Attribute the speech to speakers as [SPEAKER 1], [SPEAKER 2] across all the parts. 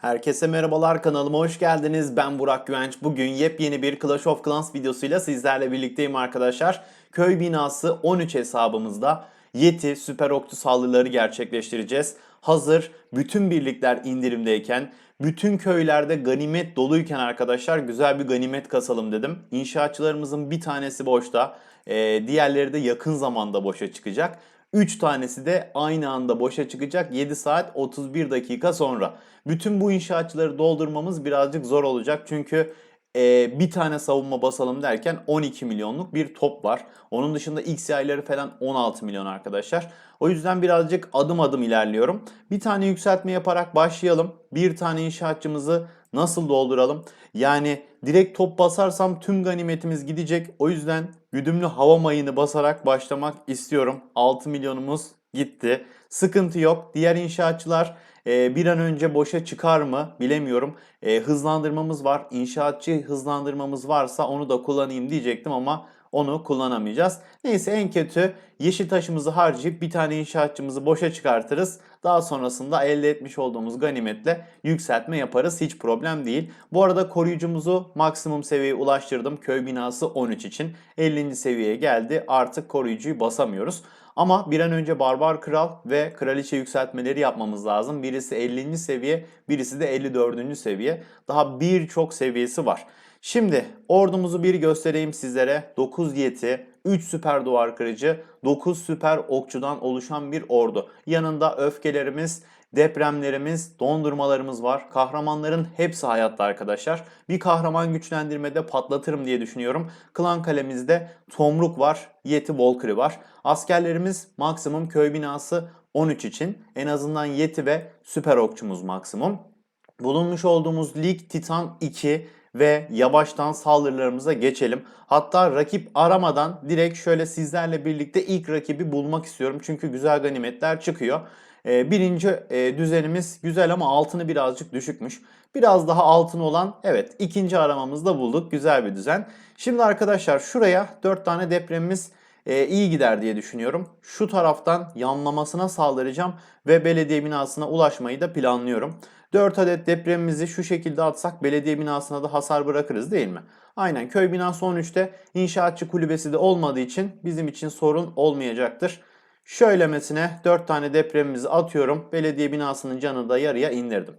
[SPEAKER 1] Herkese merhabalar kanalıma hoş geldiniz. Ben Burak Güvenç. Bugün yepyeni bir Clash of Clans videosuyla sizlerle birlikteyim arkadaşlar. Köy binası 13 hesabımızda Yeti Süper Oktu saldırıları gerçekleştireceğiz. Hazır bütün birlikler indirimdeyken, bütün köylerde ganimet doluyken arkadaşlar güzel bir ganimet kasalım dedim. İnşaatçılarımızın bir tanesi boşta, diğerleri de yakın zamanda boşa çıkacak. 3 tanesi de aynı anda boşa çıkacak 7 saat 31 dakika sonra. Bütün bu inşaatçıları doldurmamız birazcık zor olacak çünkü e, bir tane savunma basalım derken 12 milyonluk bir top var. Onun dışında X yayları falan 16 milyon arkadaşlar. O yüzden birazcık adım adım ilerliyorum. Bir tane yükseltme yaparak başlayalım. Bir tane inşaatçımızı nasıl dolduralım? Yani direkt top basarsam tüm ganimetimiz gidecek. O yüzden güdümlü hava mayını basarak başlamak istiyorum. 6 milyonumuz gitti. Sıkıntı yok. Diğer inşaatçılar e, bir an önce boşa çıkar mı bilemiyorum. E, hızlandırmamız var. İnşaatçı hızlandırmamız varsa onu da kullanayım diyecektim ama onu kullanamayacağız. Neyse en kötü yeşil taşımızı harcayıp bir tane inşaatçımızı boşa çıkartırız. Daha sonrasında elde etmiş olduğumuz ganimetle yükseltme yaparız. Hiç problem değil. Bu arada koruyucumuzu maksimum seviyeye ulaştırdım. Köy binası 13 için. 50. seviyeye geldi. Artık koruyucuyu basamıyoruz. Ama bir an önce Barbar Kral ve Kraliçe yükseltmeleri yapmamız lazım. Birisi 50. seviye, birisi de 54. seviye. Daha birçok seviyesi var. Şimdi ordumuzu bir göstereyim sizlere. 9 yeti, 3 süper duvar kırıcı, 9 süper okçudan oluşan bir ordu. Yanında öfkelerimiz, depremlerimiz, dondurmalarımız var. Kahramanların hepsi hayatta arkadaşlar. Bir kahraman güçlendirmede patlatırım diye düşünüyorum. Klan kalemizde Tomruk var, Yeti Volkri var. Askerlerimiz maksimum köy binası 13 için. En azından Yeti ve süper okçumuz maksimum. Bulunmuş olduğumuz Lig Titan 2 ve yavaştan saldırılarımıza geçelim. Hatta rakip aramadan direkt şöyle sizlerle birlikte ilk rakibi bulmak istiyorum. Çünkü güzel ganimetler çıkıyor. Ee, birinci e, düzenimiz güzel ama altını birazcık düşükmüş. Biraz daha altın olan evet ikinci aramamızda bulduk. Güzel bir düzen. Şimdi arkadaşlar şuraya 4 tane depremimiz e, iyi gider diye düşünüyorum. Şu taraftan yanlamasına saldıracağım ve belediye binasına ulaşmayı da planlıyorum. 4 adet depremimizi şu şekilde atsak belediye binasına da hasar bırakırız değil mi? Aynen köy binası 13'te inşaatçı kulübesi de olmadığı için bizim için sorun olmayacaktır. Şöylemesine 4 tane depremimizi atıyorum. Belediye binasının canını da yarıya indirdim.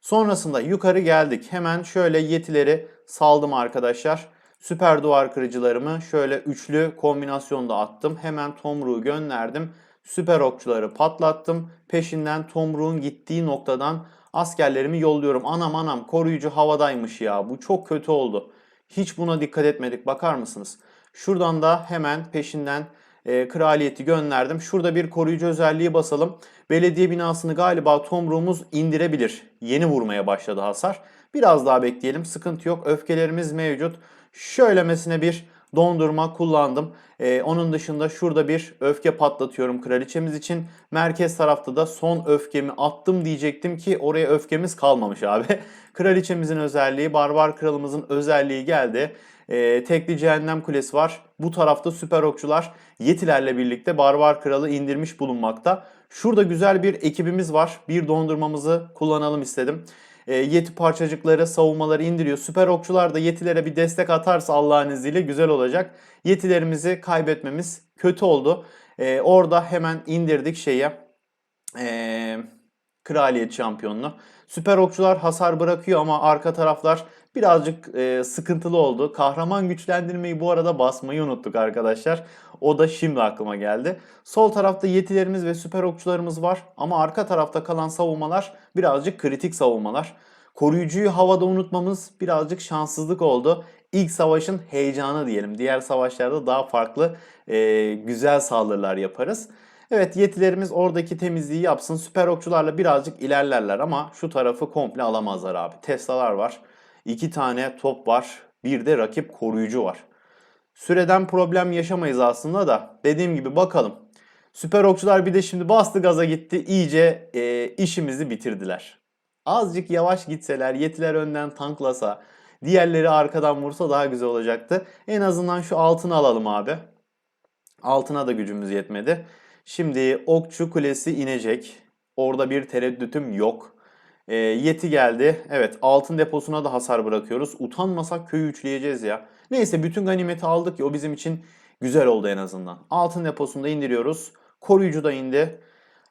[SPEAKER 1] Sonrasında yukarı geldik. Hemen şöyle yetileri saldım arkadaşlar. Süper duvar kırıcılarımı şöyle üçlü kombinasyonda attım. Hemen tomruğu gönderdim. Süper okçuları patlattım. Peşinden tomruğun gittiği noktadan askerlerimi yolluyorum. Anam anam koruyucu havadaymış ya. Bu çok kötü oldu. Hiç buna dikkat etmedik. Bakar mısınız? Şuradan da hemen peşinden e, kraliyeti gönderdim. Şurada bir koruyucu özelliği basalım. Belediye binasını galiba tomruğumuz indirebilir. Yeni vurmaya başladı hasar. Biraz daha bekleyelim. Sıkıntı yok. Öfkelerimiz mevcut. Şöylemesine bir dondurma kullandım. Ee, onun dışında şurada bir öfke patlatıyorum kraliçemiz için. Merkez tarafta da son öfkemi attım diyecektim ki oraya öfkemiz kalmamış abi. Kraliçemizin özelliği, barbar kralımızın özelliği geldi. Ee, tekli cehennem kulesi var. Bu tarafta süper okçular yetilerle birlikte barbar kralı indirmiş bulunmakta. Şurada güzel bir ekibimiz var. Bir dondurmamızı kullanalım istedim. E, yeti parçacıkları, savunmaları indiriyor. Süper okçular da yetilere bir destek atarsa Allah'ın izniyle güzel olacak. Yetilerimizi kaybetmemiz kötü oldu. E, orada hemen indirdik şeye. E, kraliyet şampiyonunu. Süper okçular hasar bırakıyor ama arka taraflar birazcık e, sıkıntılı oldu. Kahraman güçlendirmeyi bu arada basmayı unuttuk arkadaşlar. O da şimdi aklıma geldi. Sol tarafta yetilerimiz ve süper okçularımız var ama arka tarafta kalan savunmalar birazcık kritik savunmalar. Koruyucuyu havada unutmamız birazcık şanssızlık oldu. İlk savaşın heyecanı diyelim. Diğer savaşlarda daha farklı e, güzel saldırılar yaparız. Evet yetilerimiz oradaki temizliği yapsın. Süper okçularla birazcık ilerlerler ama şu tarafı komple alamazlar abi. Teslalar var. İki tane top var. Bir de rakip koruyucu var. Süreden problem yaşamayız aslında da. Dediğim gibi bakalım. Süper okçular bir de şimdi bastı gaza gitti. İyice e, işimizi bitirdiler. Azıcık yavaş gitseler, yetiler önden tanklasa, diğerleri arkadan vursa daha güzel olacaktı. En azından şu altını alalım abi. Altına da gücümüz yetmedi. Şimdi okçu kulesi inecek. Orada bir tereddütüm yok. Ee, yeti geldi. Evet altın deposuna da hasar bırakıyoruz. Utanmasak köyü üçleyeceğiz ya. Neyse bütün ganimeti aldık ya o bizim için güzel oldu en azından. Altın deposunu da indiriyoruz. Koruyucu da indi.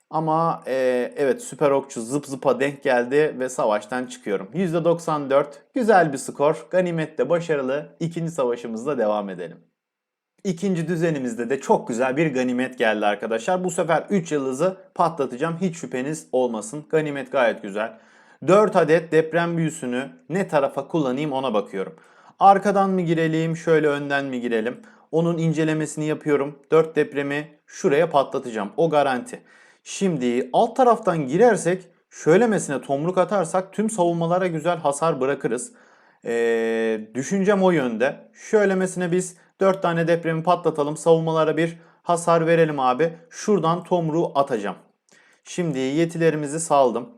[SPEAKER 1] Ama e, evet süper okçu zıp zıpa denk geldi ve savaştan çıkıyorum. %94 güzel bir skor. Ganimet de başarılı. İkinci savaşımızda devam edelim. İkinci düzenimizde de çok güzel bir ganimet geldi arkadaşlar. Bu sefer 3 yıldızı patlatacağım. Hiç şüpheniz olmasın. Ganimet gayet güzel. 4 adet deprem büyüsünü ne tarafa kullanayım ona bakıyorum. Arkadan mı girelim, şöyle önden mi girelim? Onun incelemesini yapıyorum. 4 depremi şuraya patlatacağım. O garanti. Şimdi alt taraftan girersek şöylemesine tomruk atarsak tüm savunmalara güzel hasar bırakırız. Ee, düşüncem o yönde. Şöylemesine biz 4 tane depremi patlatalım. Savunmalara bir hasar verelim abi. Şuradan tomruğu atacağım. Şimdi yetilerimizi saldım.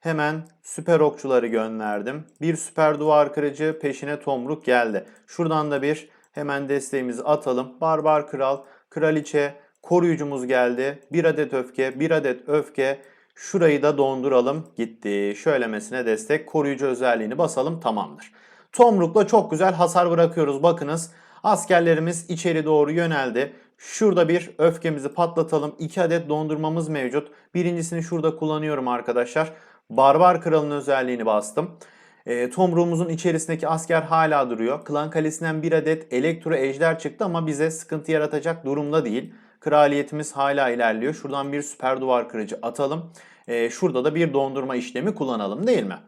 [SPEAKER 1] Hemen süper okçuları gönderdim. Bir süper duvar kırıcı peşine tomruk geldi. Şuradan da bir hemen desteğimizi atalım. Barbar kral, kraliçe, koruyucumuz geldi. Bir adet öfke, bir adet öfke. Şurayı da donduralım. Gitti. Şöylemesine destek. Koruyucu özelliğini basalım. Tamamdır. Tomrukla çok güzel hasar bırakıyoruz. Bakınız askerlerimiz içeri doğru yöneldi. Şurada bir öfkemizi patlatalım. 2 adet dondurmamız mevcut. Birincisini şurada kullanıyorum arkadaşlar. Barbar kralın özelliğini bastım. E, tomruğumuzun içerisindeki asker hala duruyor. Klan kalesinden bir adet elektro ejder çıktı ama bize sıkıntı yaratacak durumda değil. Kraliyetimiz hala ilerliyor. Şuradan bir süper duvar kırıcı atalım. E, şurada da bir dondurma işlemi kullanalım değil mi?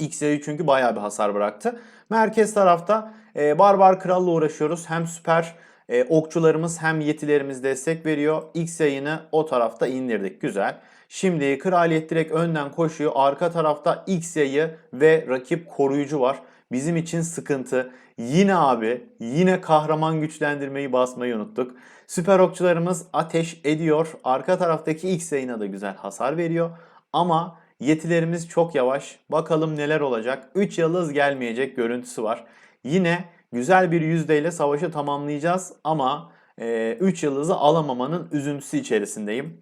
[SPEAKER 1] X'e çünkü bayağı bir hasar bıraktı. Merkez tarafta e, Barbar Kral'la uğraşıyoruz. Hem süper e, okçularımız hem yetilerimiz destek veriyor. X yayını o tarafta indirdik. Güzel. Şimdi kraliyet direkt önden koşuyor. Arka tarafta X yayı ve rakip koruyucu var. Bizim için sıkıntı. Yine abi yine kahraman güçlendirmeyi basmayı unuttuk. Süper okçularımız ateş ediyor. Arka taraftaki X yayına da güzel hasar veriyor. Ama yetilerimiz çok yavaş. Bakalım neler olacak. 3 yıldız gelmeyecek görüntüsü var. Yine güzel bir yüzdeyle savaşı tamamlayacağız ama 3 e, yıldızı alamamanın üzüntüsü içerisindeyim.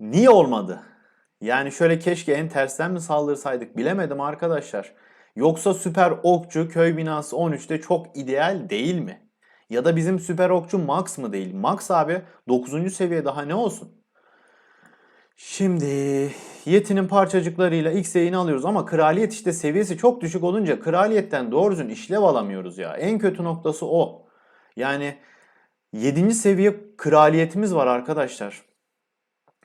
[SPEAKER 1] Niye olmadı? Yani şöyle keşke en tersten mi saldırsaydık bilemedim arkadaşlar. Yoksa süper okçu köy binası 13'te çok ideal değil mi? Ya da bizim süper okçu max mı değil? Max abi 9. seviye daha ne olsun? Şimdi Yeti'nin parçacıklarıyla X yayını alıyoruz ama kraliyet işte seviyesi çok düşük olunca kraliyetten doğru düzgün işlev alamıyoruz ya. En kötü noktası o. Yani 7. seviye kraliyetimiz var arkadaşlar.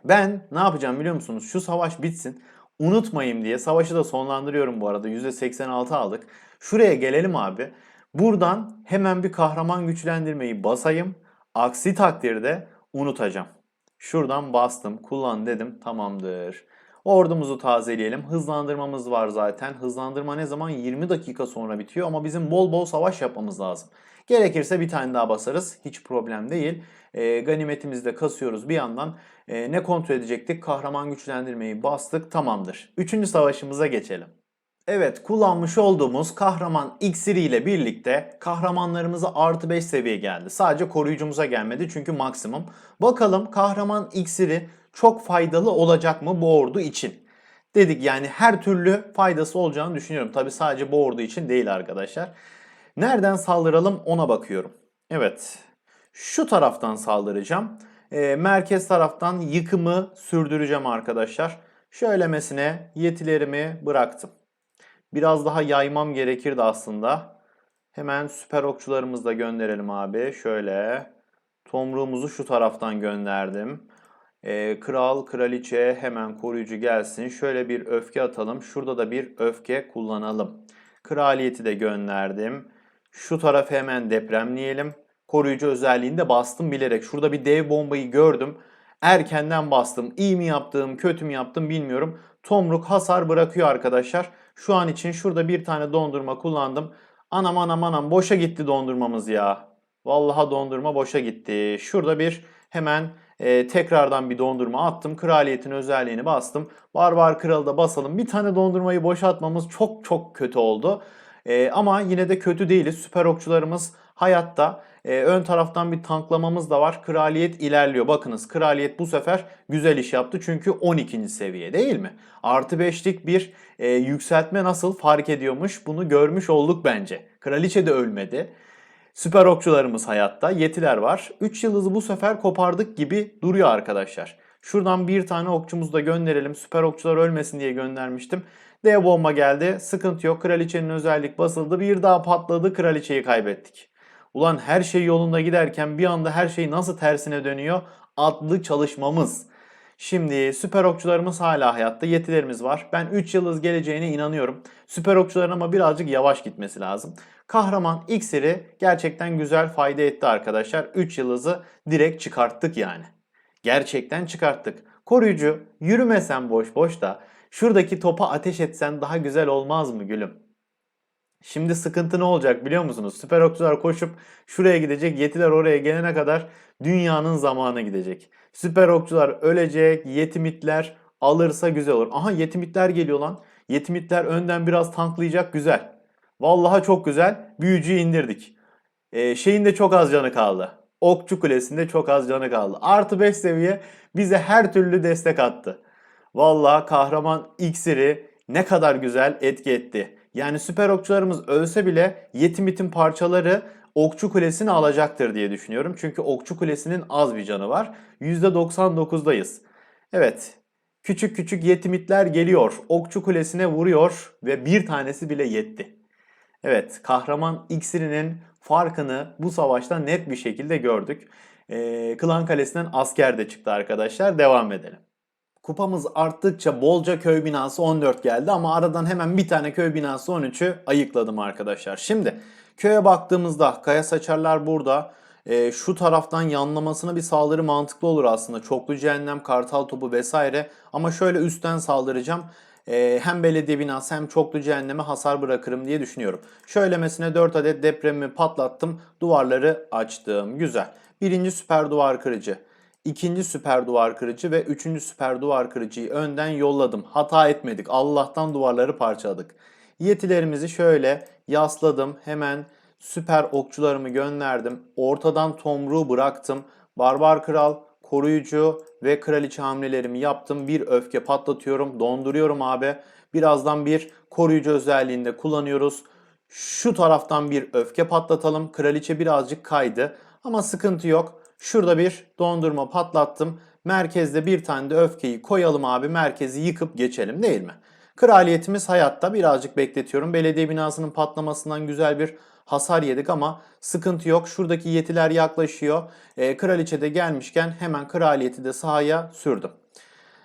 [SPEAKER 1] Ben ne yapacağım biliyor musunuz? Şu savaş bitsin. Unutmayayım diye savaşı da sonlandırıyorum bu arada. %86 aldık. Şuraya gelelim abi. Buradan hemen bir kahraman güçlendirmeyi basayım. Aksi takdirde unutacağım. Şuradan bastım, kullan dedim. Tamamdır. Ordumuzu tazeleyelim. Hızlandırmamız var zaten. Hızlandırma ne zaman? 20 dakika sonra bitiyor ama bizim bol bol savaş yapmamız lazım. Gerekirse bir tane daha basarız. Hiç problem değil. E, ganimetimizi de kasıyoruz bir yandan. E, ne kontrol edecektik? Kahraman güçlendirmeyi bastık. Tamamdır. Üçüncü savaşımıza geçelim. Evet kullanmış olduğumuz kahraman iksiri ile birlikte kahramanlarımıza artı 5 seviye geldi. Sadece koruyucumuza gelmedi çünkü maksimum. Bakalım kahraman iksiri çok faydalı olacak mı bu ordu için? Dedik yani her türlü faydası olacağını düşünüyorum. Tabi sadece bu ordu için değil arkadaşlar. Nereden saldıralım ona bakıyorum. Evet şu taraftan saldıracağım. E, merkez taraftan yıkımı sürdüreceğim arkadaşlar. Şöylemesine yetilerimi bıraktım. Biraz daha yaymam gerekirdi aslında. Hemen süper okçularımızı da gönderelim abi. Şöyle. Tomruğumuzu şu taraftan gönderdim. Ee, kral, kraliçe hemen koruyucu gelsin. Şöyle bir öfke atalım. Şurada da bir öfke kullanalım. Kraliyeti de gönderdim. Şu tarafı hemen depremleyelim. Koruyucu özelliğini de bastım bilerek. Şurada bir dev bombayı gördüm. Erkenden bastım. İyi mi yaptım, kötü mü yaptım bilmiyorum. Tomruk hasar bırakıyor arkadaşlar. Şu an için şurada bir tane dondurma kullandım. Anam anam anam boşa gitti dondurmamız ya. Vallahi dondurma boşa gitti. Şurada bir hemen e, tekrardan bir dondurma attım. Kraliyetin özelliğini bastım. Barbar kralı da basalım. Bir tane dondurmayı boşaltmamız çok çok kötü oldu. E, ama yine de kötü değiliz. Süper okçularımız hayatta. Ee, ön taraftan bir tanklamamız da var. Kraliyet ilerliyor. Bakınız kraliyet bu sefer güzel iş yaptı. Çünkü 12. seviye değil mi? Artı 5'lik bir e, yükseltme nasıl fark ediyormuş bunu görmüş olduk bence. Kraliçe de ölmedi. Süper okçularımız hayatta. Yetiler var. 3 yıldızı bu sefer kopardık gibi duruyor arkadaşlar. Şuradan bir tane okçumuzu da gönderelim. Süper okçular ölmesin diye göndermiştim. Dev bomba geldi. Sıkıntı yok. Kraliçenin özellik basıldı. Bir daha patladı. Kraliçeyi kaybettik. Ulan her şey yolunda giderken bir anda her şey nasıl tersine dönüyor? Adlı çalışmamız. Şimdi süper okçularımız hala hayatta. Yetilerimiz var. Ben 3 yıldız geleceğine inanıyorum. Süper okçuların ama birazcık yavaş gitmesi lazım. Kahraman iksiri gerçekten güzel fayda etti arkadaşlar. 3 yıldızı direkt çıkarttık yani. Gerçekten çıkarttık. Koruyucu yürümesen boş boş da şuradaki topa ateş etsen daha güzel olmaz mı gülüm? Şimdi sıkıntı ne olacak biliyor musunuz? Süper okçular koşup şuraya gidecek. Yetiler oraya gelene kadar dünyanın zamanı gidecek. Süper okçular ölecek. Yetimitler alırsa güzel olur. Aha yetimitler geliyor lan. Yetimitler önden biraz tanklayacak güzel. Vallahi çok güzel. Büyücüyü indirdik. Ee, şeyin çok az canı kaldı. Okçu Kulesi'nde çok az canı kaldı. Artı 5 seviye bize her türlü destek attı. Vallahi kahraman iksiri ne kadar güzel etki etti. Yani süper okçularımız ölse bile yetimitin parçaları Okçu Kulesi'ni alacaktır diye düşünüyorum. Çünkü Okçu Kulesi'nin az bir canı var. %99'dayız. Evet. Küçük küçük yetimitler geliyor. Okçu Kulesi'ne vuruyor ve bir tanesi bile yetti. Evet, kahraman iksirinin farkını bu savaşta net bir şekilde gördük. Ee, Klan Kalesi'nden asker de çıktı arkadaşlar. Devam edelim. Kupamız arttıkça bolca köy binası 14 geldi ama aradan hemen bir tane köy binası 13'ü ayıkladım arkadaşlar. Şimdi köye baktığımızda kaya saçarlar burada. Ee, şu taraftan yanlamasına bir saldırı mantıklı olur aslında. Çoklu cehennem, kartal topu vesaire. Ama şöyle üstten saldıracağım. Ee, hem belediye binası hem çoklu cehenneme hasar bırakırım diye düşünüyorum. Şöylemesine 4 adet depremi patlattım. Duvarları açtım. Güzel. Birinci süper duvar kırıcı ikinci süper duvar kırıcı ve üçüncü süper duvar kırıcıyı önden yolladım. Hata etmedik. Allah'tan duvarları parçaladık. Yetilerimizi şöyle yasladım. Hemen süper okçularımı gönderdim. Ortadan tomruğu bıraktım. Barbar kral, koruyucu ve kraliçe hamlelerimi yaptım. Bir öfke patlatıyorum. Donduruyorum abi. Birazdan bir koruyucu özelliğinde kullanıyoruz. Şu taraftan bir öfke patlatalım. Kraliçe birazcık kaydı. Ama sıkıntı yok. Şurada bir dondurma patlattım. Merkezde bir tane de öfkeyi koyalım abi. Merkezi yıkıp geçelim değil mi? Kraliyetimiz hayatta birazcık bekletiyorum. Belediye binasının patlamasından güzel bir hasar yedik ama sıkıntı yok. Şuradaki yetiler yaklaşıyor. E, kraliçe de gelmişken hemen kraliyeti de sahaya sürdüm.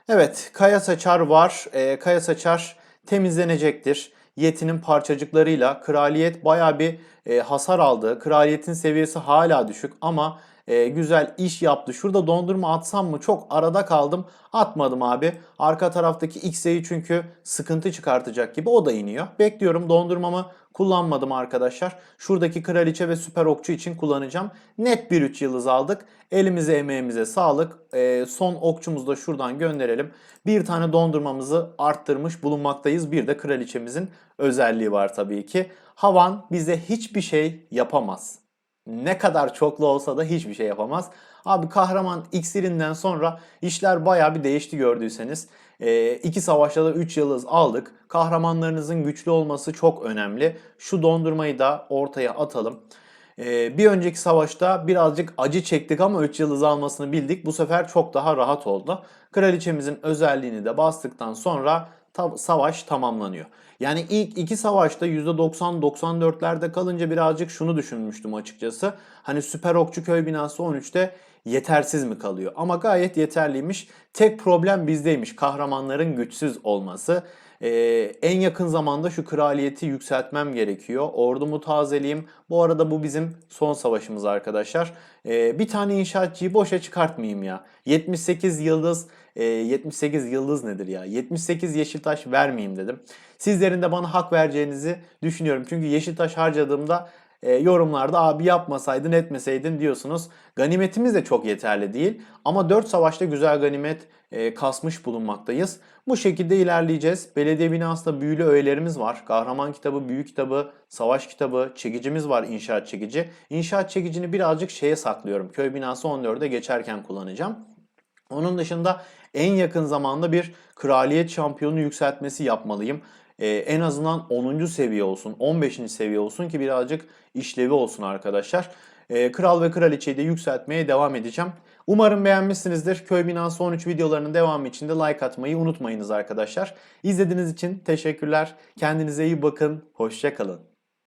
[SPEAKER 1] Evet kaya saçar var. E, kaya saçar temizlenecektir. Yetinin parçacıklarıyla kraliyet baya bir e, hasar aldı. Kraliyetin seviyesi hala düşük ama e, güzel iş yaptı. Şurada dondurma atsam mı? Çok arada kaldım. Atmadım abi. Arka taraftaki X'e'yi çünkü sıkıntı çıkartacak gibi o da iniyor. Bekliyorum dondurmamı kullanmadım arkadaşlar. Şuradaki kraliçe ve süper okçu için kullanacağım. Net bir 3 yıldız aldık. Elimize emeğimize sağlık. E, son okçumuzu da şuradan gönderelim. Bir tane dondurmamızı arttırmış bulunmaktayız. Bir de kraliçemizin özelliği var tabii ki. Havan bize hiçbir şey yapamaz ne kadar çoklu olsa da hiçbir şey yapamaz. Abi kahraman iksirinden sonra işler baya bir değişti gördüyseniz. E, iki savaşta da 3 yıldız aldık. Kahramanlarınızın güçlü olması çok önemli. Şu dondurmayı da ortaya atalım. E, bir önceki savaşta birazcık acı çektik ama 3 yıldız almasını bildik. Bu sefer çok daha rahat oldu. Kraliçemizin özelliğini de bastıktan sonra ta- savaş tamamlanıyor. Yani ilk iki savaşta %90-94'lerde kalınca birazcık şunu düşünmüştüm açıkçası. Hani süper okçu köy binası 13'te yetersiz mi kalıyor? Ama gayet yeterliymiş. Tek problem bizdeymiş. Kahramanların güçsüz olması. Ee, en yakın zamanda şu kraliyeti yükseltmem gerekiyor. Ordumu tazeleyeyim. Bu arada bu bizim son savaşımız arkadaşlar. Ee, bir tane inşaatçıyı boşa çıkartmayayım ya. 78 yıldız, e, 78 yıldız nedir ya? 78 yeşil taş vermeyeyim dedim. Sizlerin de bana hak vereceğinizi düşünüyorum. Çünkü yeşil taş harcadığımda e, yorumlarda abi yapmasaydın etmeseydin diyorsunuz. Ganimetimiz de çok yeterli değil. Ama 4 savaşta güzel ganimet e, kasmış bulunmaktayız. Bu şekilde ilerleyeceğiz. Belediye binasında büyülü öğelerimiz var. Kahraman kitabı, büyü kitabı, savaş kitabı, çekicimiz var inşaat çekici. İnşaat çekicini birazcık şeye saklıyorum. Köy binası 14'e geçerken kullanacağım. Onun dışında en yakın zamanda bir kraliyet şampiyonu yükseltmesi yapmalıyım. Ee, en azından 10. seviye olsun, 15. seviye olsun ki birazcık işlevi olsun arkadaşlar. Ee, kral ve kraliçeyi de yükseltmeye devam edeceğim. Umarım beğenmişsinizdir. Köy binası 13 videolarının devamı için de like atmayı unutmayınız arkadaşlar. İzlediğiniz için teşekkürler. Kendinize iyi bakın. Hoşçakalın.